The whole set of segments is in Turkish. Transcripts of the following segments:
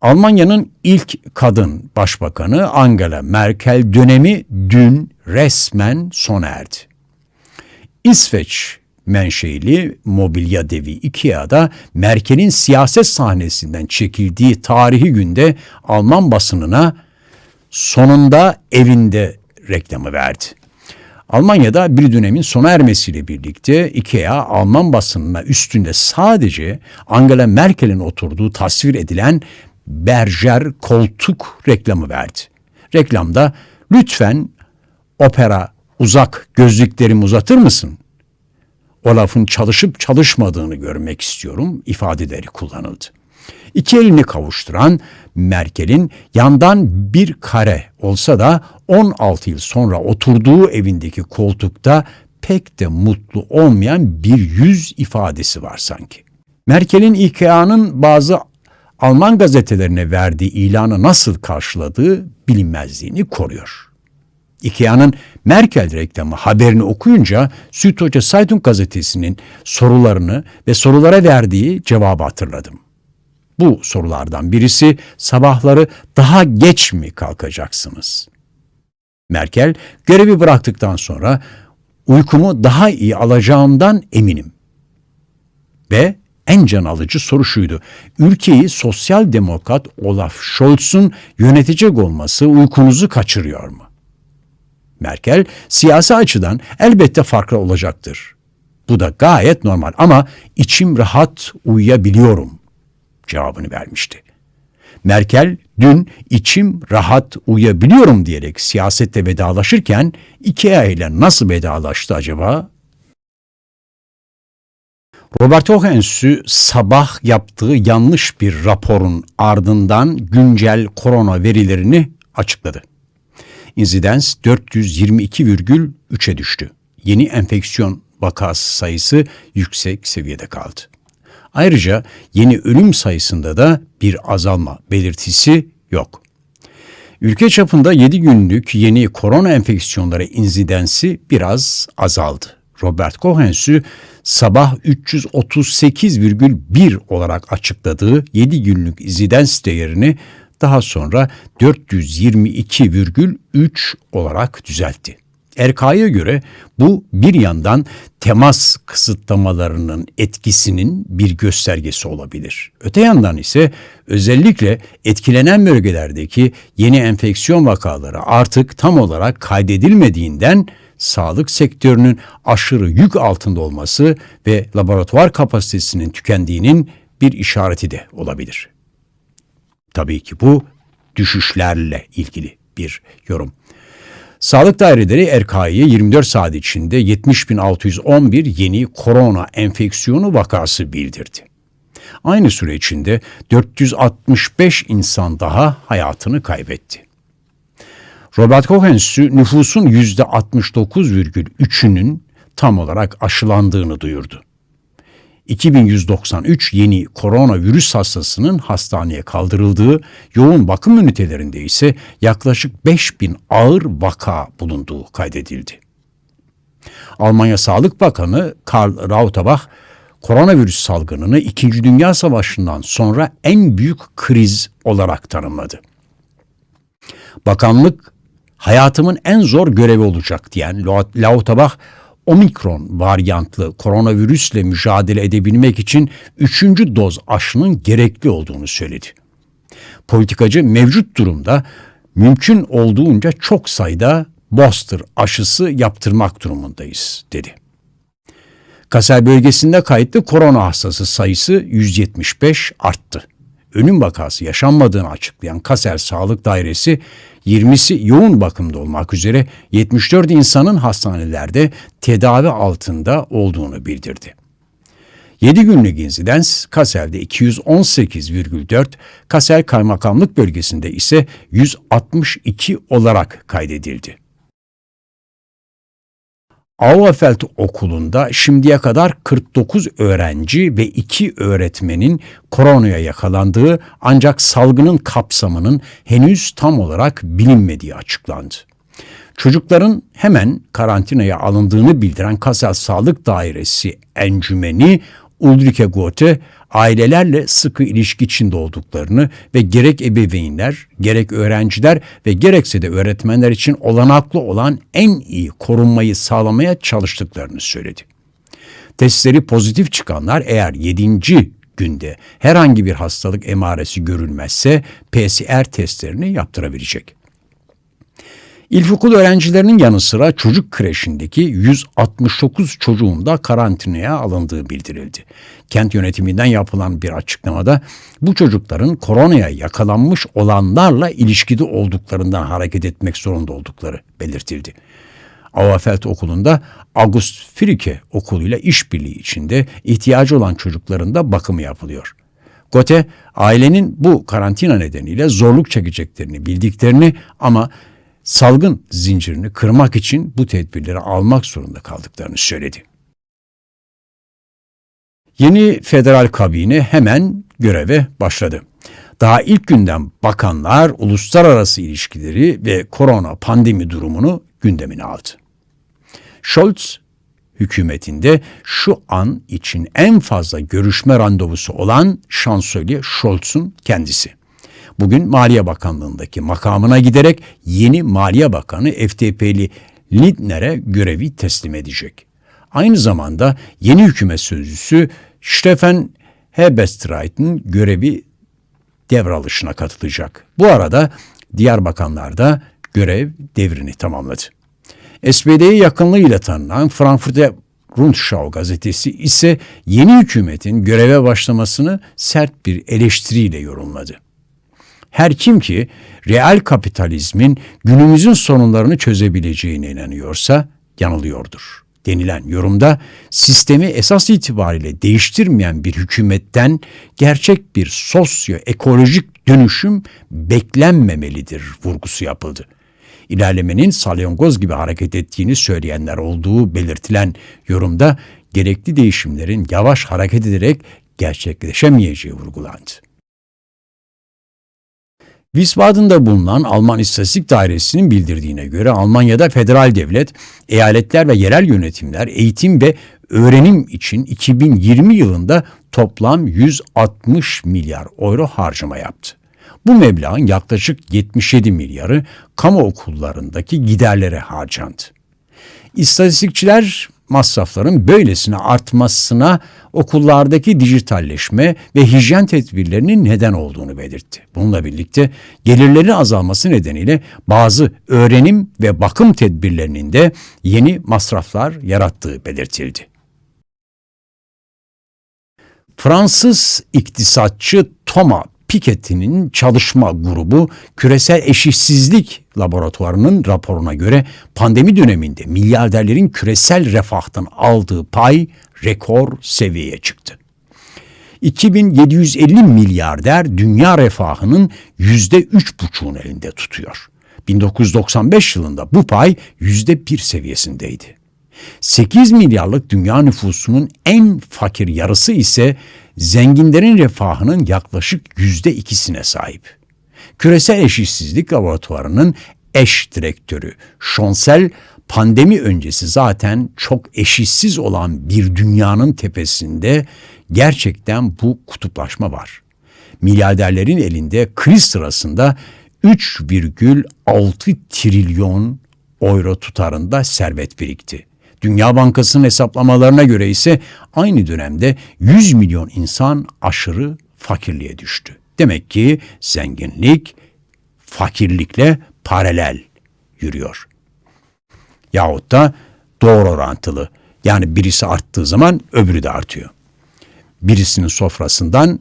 Almanya'nın ilk kadın başbakanı Angela Merkel dönemi dün resmen sona erdi. İsveç menşeili mobilya devi Ikea'da Merkel'in siyaset sahnesinden çekildiği tarihi günde Alman basınına sonunda evinde reklamı verdi. Almanya'da bir dönemin sona ermesiyle birlikte IKEA Alman basınına üstünde sadece Angela Merkel'in oturduğu tasvir edilen berjer koltuk reklamı verdi. Reklamda lütfen opera uzak gözlüklerimi uzatır mısın? O lafın çalışıp çalışmadığını görmek istiyorum ifadeleri kullanıldı. İki elini kavuşturan Merkel'in yandan bir kare olsa da 16 yıl sonra oturduğu evindeki koltukta pek de mutlu olmayan bir yüz ifadesi var sanki. Merkel'in IKEA'nın bazı Alman gazetelerine verdiği ilanı nasıl karşıladığı bilinmezliğini koruyor. IKEA'nın Merkel reklamı haberini okuyunca Süddeutsche Zeitung gazetesinin sorularını ve sorulara verdiği cevabı hatırladım. Bu sorulardan birisi sabahları daha geç mi kalkacaksınız? Merkel görevi bıraktıktan sonra uykumu daha iyi alacağımdan eminim. Ve en can alıcı soru şuydu. Ülkeyi sosyal demokrat Olaf Scholz'un yönetecek olması uykunuzu kaçırıyor mu? Merkel siyasi açıdan elbette farklı olacaktır. Bu da gayet normal ama içim rahat uyuyabiliyorum cevabını vermişti. Merkel dün içim rahat uyuyabiliyorum diyerek siyasette vedalaşırken IKEA ile nasıl vedalaştı acaba? Robert Koch Enstitüsü sabah yaptığı yanlış bir raporun ardından güncel korona verilerini açıkladı. İnsidens 422,3'e düştü. Yeni enfeksiyon vakası sayısı yüksek seviyede kaldı. Ayrıca yeni ölüm sayısında da bir azalma belirtisi yok. Ülke çapında 7 günlük yeni korona enfeksiyonları inzidensi biraz azaldı. Robert Enstitüsü sabah 338,1 olarak açıkladığı 7 günlük insidens değerini daha sonra 422,3 olarak düzeltti. Erka'ya göre bu bir yandan temas kısıtlamalarının etkisinin bir göstergesi olabilir. Öte yandan ise özellikle etkilenen bölgelerdeki yeni enfeksiyon vakaları artık tam olarak kaydedilmediğinden sağlık sektörünün aşırı yük altında olması ve laboratuvar kapasitesinin tükendiğinin bir işareti de olabilir. Tabii ki bu düşüşlerle ilgili bir yorum. Sağlık daireleri RK'ye 24 saat içinde 70.611 yeni korona enfeksiyonu vakası bildirdi. Aynı süre içinde 465 insan daha hayatını kaybetti. Robert Koch Enstitüsü nüfusun %69,3'ünün tam olarak aşılandığını duyurdu. 2193 yeni koronavirüs hastasının hastaneye kaldırıldığı, yoğun bakım ünitelerinde ise yaklaşık 5000 ağır vaka bulunduğu kaydedildi. Almanya Sağlık Bakanı Karl Lauterbach, koronavirüs salgınını 2. Dünya Savaşı'ndan sonra en büyük kriz olarak tanımladı. Bakanlık, hayatımın en zor görevi olacak diyen Lauterbach, omikron varyantlı koronavirüsle mücadele edebilmek için üçüncü doz aşının gerekli olduğunu söyledi. Politikacı mevcut durumda mümkün olduğunca çok sayıda booster aşısı yaptırmak durumundayız dedi. Kasay bölgesinde kayıtlı korona hastası sayısı 175 arttı ölüm vakası yaşanmadığını açıklayan Kaser Sağlık Dairesi 20'si yoğun bakımda olmak üzere 74 insanın hastanelerde tedavi altında olduğunu bildirdi. 7 günlük insidens Kassel'de 218,4, Kassel Kaymakamlık Bölgesi'nde ise 162 olarak kaydedildi. Auerfeld Okulu'nda şimdiye kadar 49 öğrenci ve 2 öğretmenin koronaya yakalandığı ancak salgının kapsamının henüz tam olarak bilinmediği açıklandı. Çocukların hemen karantinaya alındığını bildiren Kassel Sağlık Dairesi encümeni Ulrike Gothe, ailelerle sıkı ilişki içinde olduklarını ve gerek ebeveynler, gerek öğrenciler ve gerekse de öğretmenler için olanaklı olan en iyi korunmayı sağlamaya çalıştıklarını söyledi. Testleri pozitif çıkanlar eğer 7. günde herhangi bir hastalık emaresi görülmezse PCR testlerini yaptırabilecek. İlkokul öğrencilerinin yanı sıra çocuk kreşindeki 169 çocuğun da karantinaya alındığı bildirildi. Kent yönetiminden yapılan bir açıklamada bu çocukların koronaya yakalanmış olanlarla ilişkide olduklarından hareket etmek zorunda oldukları belirtildi. Auerfeld Okulu'nda August Fricke okuluyla işbirliği içinde ihtiyacı olan çocukların da bakımı yapılıyor. Gote, ailenin bu karantina nedeniyle zorluk çekeceklerini bildiklerini ama salgın zincirini kırmak için bu tedbirleri almak zorunda kaldıklarını söyledi. Yeni federal kabine hemen göreve başladı. Daha ilk günden bakanlar uluslararası ilişkileri ve korona pandemi durumunu gündemine aldı. Scholz hükümetinde şu an için en fazla görüşme randevusu olan şansölye Scholz'un kendisi. Bugün Maliye Bakanlığındaki makamına giderek yeni Maliye Bakanı FDP'li Lindner'e görevi teslim edecek. Aynı zamanda yeni hükümet sözcüsü Stefan Hebestreit'in görevi devralışına katılacak. Bu arada diğer bakanlar da görev devrini tamamladı. SPD'ye yakınlığıyla tanınan Frankfurter Rundschau gazetesi ise yeni hükümetin göreve başlamasını sert bir eleştiriyle yorumladı. Her kim ki real kapitalizmin günümüzün sorunlarını çözebileceğine inanıyorsa yanılıyordur. Denilen yorumda sistemi esas itibariyle değiştirmeyen bir hükümetten gerçek bir sosyoekolojik dönüşüm beklenmemelidir vurgusu yapıldı. İlerlemenin salyangoz gibi hareket ettiğini söyleyenler olduğu belirtilen yorumda gerekli değişimlerin yavaş hareket ederek gerçekleşemeyeceği vurgulandı. Wiesbaden'da bulunan Alman İstatistik Dairesi'nin bildirdiğine göre Almanya'da federal devlet, eyaletler ve yerel yönetimler eğitim ve öğrenim için 2020 yılında toplam 160 milyar euro harcama yaptı. Bu meblağın yaklaşık 77 milyarı kamu okullarındaki giderlere harcandı. İstatistikçiler masrafların böylesine artmasına okullardaki dijitalleşme ve hijyen tedbirlerinin neden olduğunu belirtti. Bununla birlikte gelirlerin azalması nedeniyle bazı öğrenim ve bakım tedbirlerinin de yeni masraflar yarattığı belirtildi. Fransız iktisatçı Thomas Piketty'nin çalışma grubu küresel eşitsizlik laboratuvarının raporuna göre pandemi döneminde milyarderlerin küresel refahtan aldığı pay rekor seviyeye çıktı. 2750 milyarder dünya refahının yüzde üç buçuğun elinde tutuyor. 1995 yılında bu pay yüzde bir seviyesindeydi. 8 milyarlık dünya nüfusunun en fakir yarısı ise zenginlerin refahının yaklaşık yüzde ikisine sahip. Küresel Eşitsizlik Laboratuvarı'nın eş direktörü Şonsel, pandemi öncesi zaten çok eşitsiz olan bir dünyanın tepesinde gerçekten bu kutuplaşma var. Milyarderlerin elinde kriz sırasında 3,6 trilyon euro tutarında servet birikti. Dünya Bankası'nın hesaplamalarına göre ise aynı dönemde 100 milyon insan aşırı fakirliğe düştü. Demek ki zenginlik fakirlikle paralel yürüyor. Yahut da doğru orantılı. Yani birisi arttığı zaman öbürü de artıyor. Birisinin sofrasından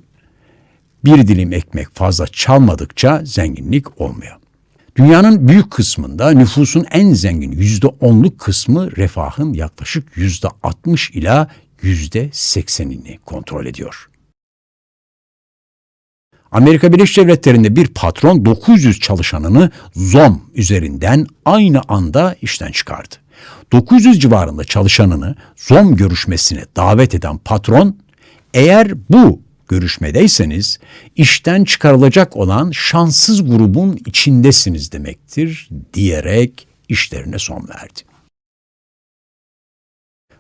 bir dilim ekmek fazla çalmadıkça zenginlik olmuyor. Dünyanın büyük kısmında nüfusun en zengin yüzde onluk kısmı refahın yaklaşık yüzde altmış ila yüzde seksenini kontrol ediyor. Amerika Birleşik Devletleri'nde bir patron 900 çalışanını ZOM üzerinden aynı anda işten çıkardı. 900 civarında çalışanını ZOM görüşmesine davet eden patron, eğer bu görüşmedeyseniz işten çıkarılacak olan şanssız grubun içindesiniz demektir diyerek işlerine son verdi.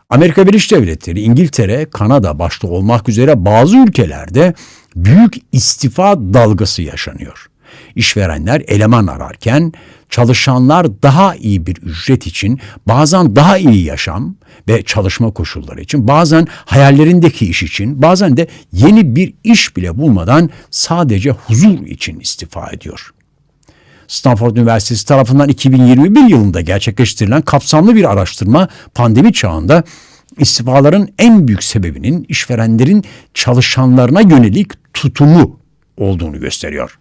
Amerika Birleşik Devletleri, İngiltere, Kanada başta olmak üzere bazı ülkelerde büyük istifa dalgası yaşanıyor. İşverenler eleman ararken çalışanlar daha iyi bir ücret için, bazen daha iyi yaşam ve çalışma koşulları için, bazen hayallerindeki iş için, bazen de yeni bir iş bile bulmadan sadece huzur için istifa ediyor. Stanford Üniversitesi tarafından 2021 yılında gerçekleştirilen kapsamlı bir araştırma pandemi çağında istifaların en büyük sebebinin işverenlerin çalışanlarına yönelik tutumu olduğunu gösteriyor.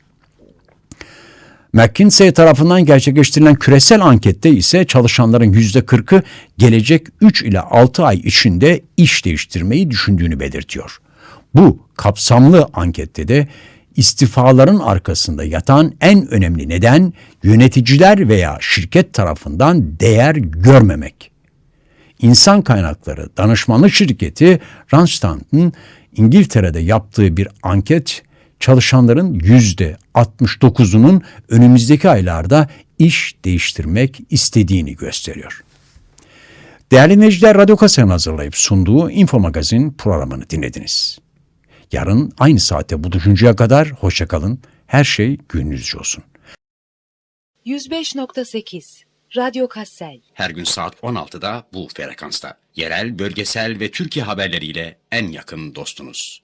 McKinsey tarafından gerçekleştirilen küresel ankette ise çalışanların %40'ı gelecek 3 ile 6 ay içinde iş değiştirmeyi düşündüğünü belirtiyor. Bu kapsamlı ankette de istifaların arkasında yatan en önemli neden yöneticiler veya şirket tarafından değer görmemek. İnsan kaynakları danışmanlık şirketi Randstad'ın İngiltere'de yaptığı bir anket çalışanların yüzde 69'unun önümüzdeki aylarda iş değiştirmek istediğini gösteriyor. Değerli dinleyiciler, Radyo Kasa'nın hazırlayıp sunduğu Info Magazin programını dinlediniz. Yarın aynı saatte buluşuncaya kadar hoşçakalın. Her şey gönlünüzce olsun. 105.8 Radyo Kassel Her gün saat 16'da bu frekansta. Yerel, bölgesel ve Türkiye haberleriyle en yakın dostunuz.